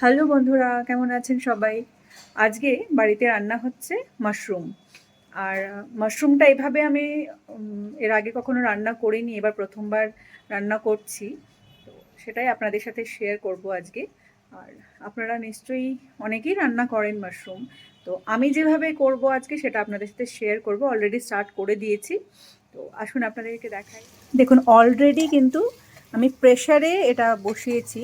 Hello বন্ধুরা, কেমন আছেন সবাই? আজকে বাড়িতে রান্না হচ্ছে মাশরুম। আর মাশরুমটা এভাবে আমি এর আগে কখনো রান্না করিনি, এবার প্রথমবার রান্না করছি। তো সেটাই আপনাদের সাথে শেয়ার করব আজকে। আর আপনারা নিশ্চয়ই অনেকেই রান্না করেন মাশরুম। তো আমি যেভাবে করব আজকে সেটা আপনাদের সাথে শেয়ার করব অলরেডি স্টার্ট করে দিয়েছি। তো আসুন আপনাদেরকে দেখাই। দেখুন অলরেডি কিন্তু আমি প্রেশারে এটা বসিয়েছি।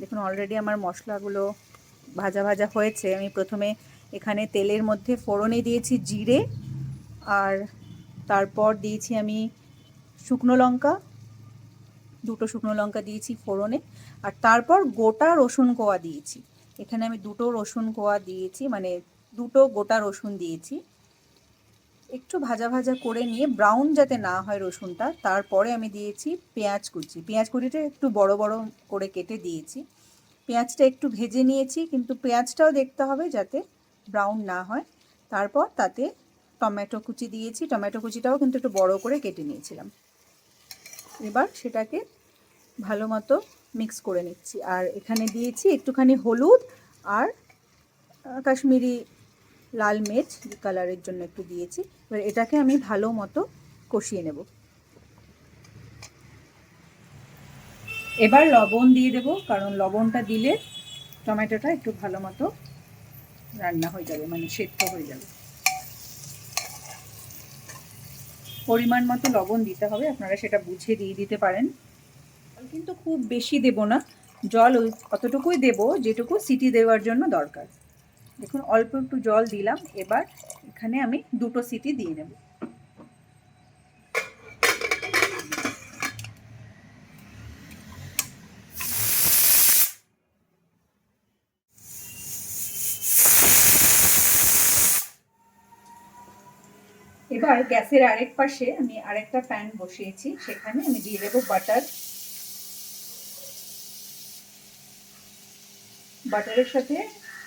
দেখুন অলরেডি আমার মশলাগুলো ভাজা ভাজা হয়েছে। আমি প্রথমে এখানে তেলের মধ্যে ফোড়নে দিয়েছি জিরে আর তারপর দিয়েছি আমি শুকনো লঙ্কা। দুটো শুকনো লঙ্কা দিয়েছি ফোড়নে আর তারপর গোটা রসুন কোয়া দিয়েছি। এখানে আমি দুটো রসুন কোয়া দিয়েছি মানে দুটো গোটা রসুন দিয়েছি। একটু ভাজা ভাজা করে নিয়ে ব্রাউন যাতে না হয় রসুনটা, তারপরে আমি দিয়েছি পেঁয়াজ কুচি। পেঁয়াজ কুচিটা একটু বড় বড় করে কেটে দিয়েছি। পেঁয়াজটা একটু ভেজে নিয়েছি, কিন্তু পেঁয়াজটাও দেখতে হবে যাতে ব্রাউন না হয়। তারপর তাতে টমেটো কুচি দিয়েছি। টমেটো কুচিটাও কিন্তু একটু বড় করে কেটে নিয়েছিলাম। এবার সেটাকে ভালো মতো মিক্স করে নিচ্ছি। আর এখানে দিয়েছি একটুখানি হলুদ আর কাশ্মীরি লাল মির্চ কালারের জন্য একটু দিয়েছি। এবার এটাকে আমি ভালো মতো কষিয়ে নেব। এবার লবণ দিয়ে দেব, কারণ লবণটা দিলে টমেটোটা একটু ভালো মতো রান্না হয়ে যাবে মানে সেদ্ধ হয়ে যাবে। পরিমাণ মতো লবণ দিতে হবে, আপনারা সেটা বুঝে দিয়ে দিতে পারেন। কিন্তু খুব বেশি দেব না, জল ওই অতটুকুই দেব, যেটুকু সিটি দেওয়ার জন্য দরকার। দেখুন অল্প একটু জল দিলাম, এবার এখানে আমি দুটো সিটি দিয়ে নেব। এবার গ্যাসের আরেক পাশে আমি আরেকটা প্যান বসিয়েছি, সেখানে আমি দিয়ে দেবো বাটার। বাটারের সাথে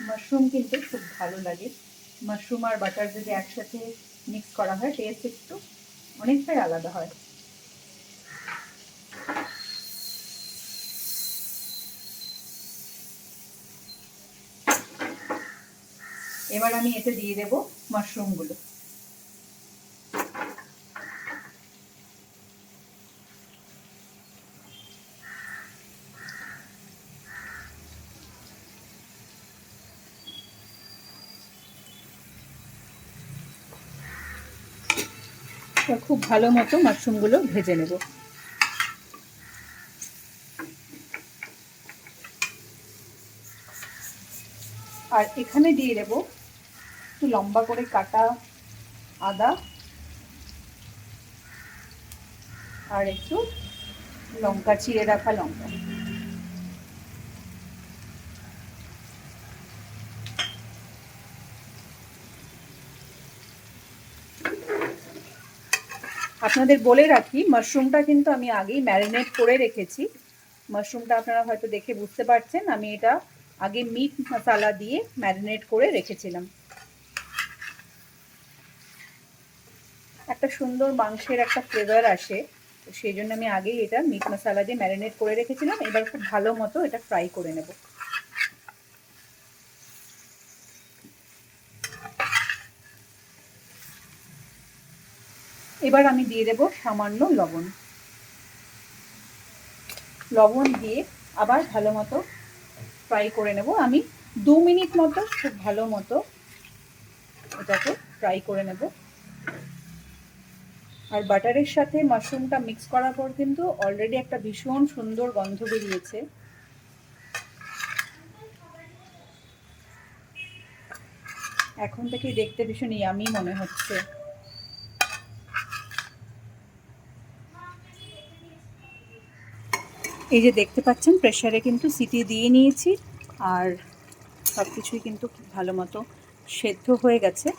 মাশরুম কিন্তু খুব ভালো লাগে। মাশরুম আর বাটার যদি একসাথে মিক্স করা হয় টেস্ট একটু অনেকটাই আলাদা হয়। এবার আমি এতে দিয়ে দেবো মাশরুমগুলো। খুব ভালো মতো মাশরুমগুলো ভেজে নেব। আর এখানে দিয়ে দেব একটু লম্বা করে কাটা আদা আর একটু লঙ্কা, চিড়ে রাখা লঙ্কা। আপনাদের বলে রাখি মাশরুমটা কিন্তু আমি আগেই ম্যারিনেট করে রেখেছি। মাশরুমটা আপনারা হয়তো দেখে বুঝতে পারছেন, আমি এটা আগে মিট মশলা দিয়ে ম্যারিনেট করে রেখেছিলাম। একটা সুন্দর মাংসের একটা ফ্লেভার আসে সেই জন্য আমি আগেই এটা মিট মশালা দিয়ে ম্যারিনেট করে রেখেছিলাম। এবার খুব ভালো মতো এটা ফ্রাই করে নেব। এবার আমি দিয়ে দেব সামান্য লবণ। লবণ দিয়ে আবার ভালো মতো ফ্রাই করে নেব। আমি দু মিনিট মতো খুব ভালো মতো এটাকে ফ্রাই করে নেব। আর বাটারের সাথে মাশরুমটা মিক্স করার পর কিন্তু অলরেডি একটা ভীষণ সুন্দর গন্ধ বেরিয়েছে। এখন থেকে দেখতে ভীষণ ইয়ামি মনে হচ্ছে। এই যে দেখতে পাচ্ছেন প্রেশারে কিন্তু সিটি দিয়ে নিয়েছি আর সব কিছুই কিন্তু খুব ভালো মতো সেদ্ধ হয়ে গেছে।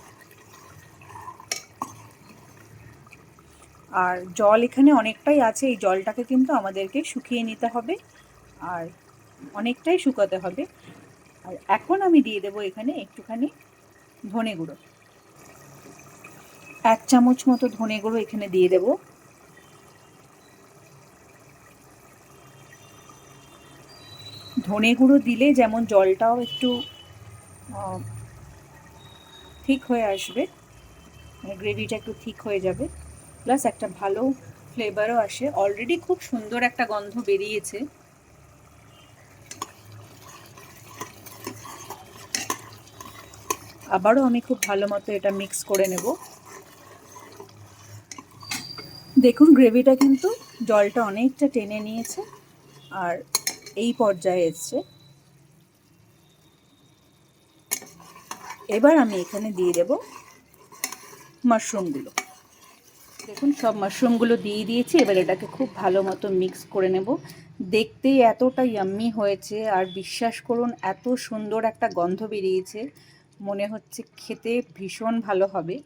আর জল এখানে অনেকটাই আছে, এই জলটাকে কিন্তু আমাদেরকে শুকিয়ে নিতে হবে আর অনেকটাই শুকাতে হবে। আর এখন আমি দিয়ে দেবো এখানে একটুখানি ধনে গুঁড়ো। এক চামচ মতো ধনে গুঁড়ো এখানে দিয়ে দেবো। ধনে গুঁড়ো দিলে যেমন জলটাও একটু ঠিক হয়ে আসবে। মানে গ্রেভিটা একটু ঠিক হয়ে যাবে। প্লাস একটা ভালো ফ্লেভারও আসে। অলরেডি খুব সুন্দর একটা গন্ধ বেরিয়েছে। আবারও আমি খুব ভালো মতো এটা মিক্স করে নেব। দেখুন, গ্রেভিটা কিন্তু জলটা অনেকটা টেনে নিয়েছে। আর এই পর্যায়ে এসছে। এবার আমি এখানে দিয়ে দেব মাশরুমগুলো দেখুন, সব মাশরুমগুলো দিয়ে দিয়েছি। এবার এটাকে খুব ভালো মতো মিক্স করে নেব। দেখতেই এতটা ইয়াম্মি হয়েছে, আর বিশ্বাস করুন, এত সুন্দর একটা গন্ধ বেরিয়েছে। মনে হচ্ছে খেতে ভীষণ ভালো হবে।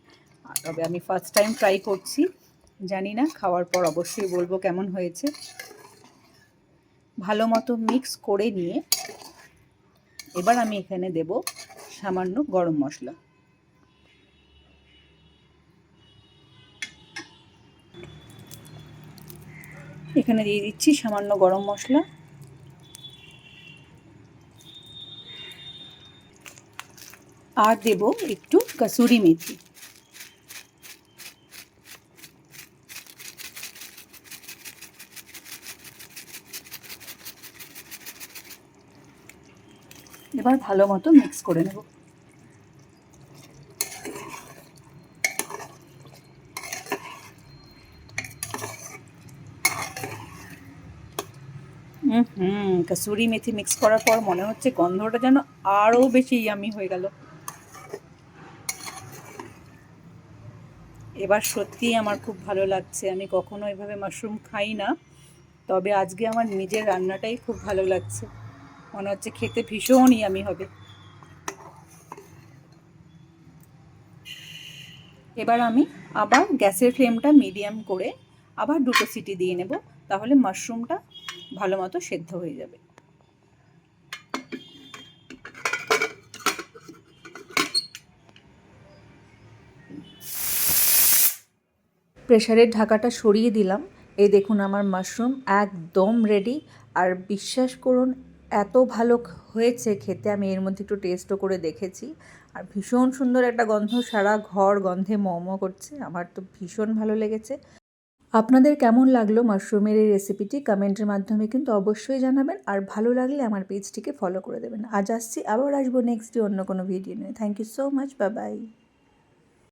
তবে আমি ফার্স্ট টাইম ট্রাই করছি। জানি না, খাওয়ার পর অবশ্যই বলব কেমন হয়েছে। ভালো মতো মিক্স করে নিয়ে এবার আমি এখানে দেব সামান্য গরম মশলা। এখানে দিয়ে দিচ্ছি সামান্য গরম মশলা। আর দেব একটু কসুরি মেথি। এবার ভালো মতো মিক্স করে নেব। হুম কসুরি মেথি মিক্স করার পর মনে হচ্ছে গন্ধটা যেন আরও বেশি ইয়ামি হয়ে গেল। এবার সত্যিই আমার খুব ভালো লাগছে, আমি কখনো এভাবে মাশরুম খাই না, তবে আজকে আমার নিজের রান্নাটাই খুব ভালো লাগছে। মনে হচ্ছে খেতে ভীষণ ইয়ামি হবে। এবার আমি আবার গ্যাসের ফ্লেমটা মিডিয়াম করে আবার দুটো সিটি দিয়ে নেব, তাহলে মাশরুমটা ভালো মতো সেদ্ধ হয়ে যাবে। প্রেশারের ঢাকাটা সরিয়ে দিলাম। এই দেখুন আমার মাশরুম একদম রেডি আর বিশ্বাস করুন এত ভালো হয়েছে খেতে, আমি এর মধ্যে একটু টেস্টও করে দেখেছি। আর ভীষণ সুন্দর একটা গন্ধ, সারা ঘর গন্ধে মোমো করছে, আমার তো ভীষণ ভালো লেগেছে। আপনাদের কেমন লাগল মাশরুমের এই রেসিপিটি কমেন্টের মাধ্যমে কিন্তু অবশ্যই জানাবেন, আর ভালো লাগলে আমার পেজটিকে ফলো করে দেবেন। আজ আসছি, আবার আসব নেক্সট ডে অন্য কোনো ভিডিও নিয়ে। Thank you so much bye bye